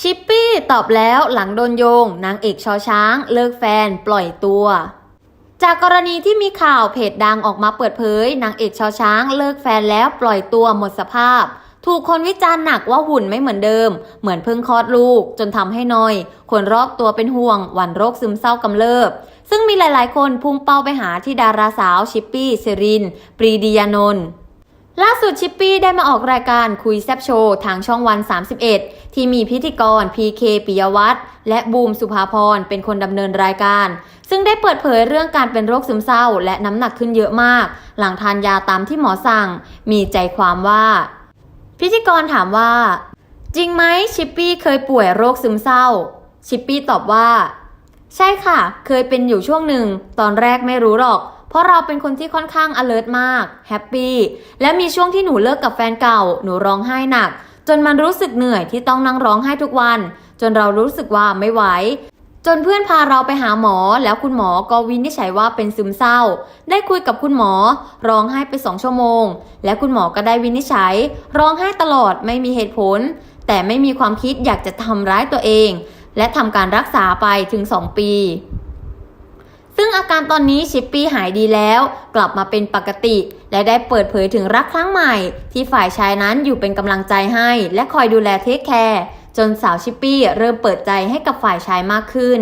ชิปปี้ตอบแล้วหลังโดนโยง นางเอกชอช้าง เลิกแฟน ปล่อยตัว จากกรณีที่มีข่าวเพจดังออกมาเปิดเผยนางเอกชอช้าง เลิกแฟนแล้วปล่อยตัวหมดสภาพ ถูกคนวิจารณ์หนักว่าหุ่นไม่เหมือนเดิม เหมือนเพิ่งคลอดลูก จนทำให้นอย คนรอบตัวเป็นห่วงหวั่นโรคซึมเศร้ากำเริบ ซึ่งมีหลายๆ คนพุ่งเป้าไปหาที่ดาราสาวชิปปี้เซริน ปรีดียานนท์ ล่าสุดชิปปี้ได้มาออกรายการคุยแซบโชว์ทางช่องวัน 31 ที่มีพิธีกร PK ปิยวัฒน์และบูมสุภาพรเป็นคนดำเนินรายการ ซึ่งได้เปิดเผยเรื่องการเป็นโรคซึมเศร้า และน้ำหนักขึ้นเยอะมาก หลังทานยาตามที่หมอสั่ง มีใจความว่า พิธีกรถามว่า จริงไหมชิปปี้เคยป่วยโรคซึมเศร้า ชิปปี้ตอบว่า ใช่ค่ะ เคยเป็นอยู่ช่วงหนึ่ง ตอนแรกไม่รู้หรอก ราะเราเป็นคนที่ค่อนข้าง alert มาก แฮปปี้ และมีช่วงที่หนูเลิกกับแฟนเก่า หนูร้องไห้หนัก จนมันรู้สึกเหนื่อยที่ต้องนั่งร้องไห้ทุกวัน จนเรารู้สึกว่าไม่ไหว จนเพื่อนพาเราไปหาหมอ แล้วคุณหมอก็วินิจฉัยว่าเป็นซึมเศร้า ได้คุยกับคุณหมอ ร้องไห้ไปสองชั่วโมง และคุณหมอก็ได้วินิจฉัย ร้องไห้ตลอดไม่มีเหตุผล แต่ไม่มีความคิดอยากจะทำร้ายตัวเอง และทำการรักษาไปถึง 2 ปี ซึ่งอาการตอนนี้ชิปปี้หายดีแล้ว กลับมาเป็นปกติ และได้เปิดเผยถึงรักครั้งใหม่ ที่ฝ่ายชายนั้นอยู่เป็นกำลังใจให้ และคอยดูแลเทคแคร์จนสาวชิปปี้เริ่มเปิดใจให้กับฝ่ายชายมากขึ้น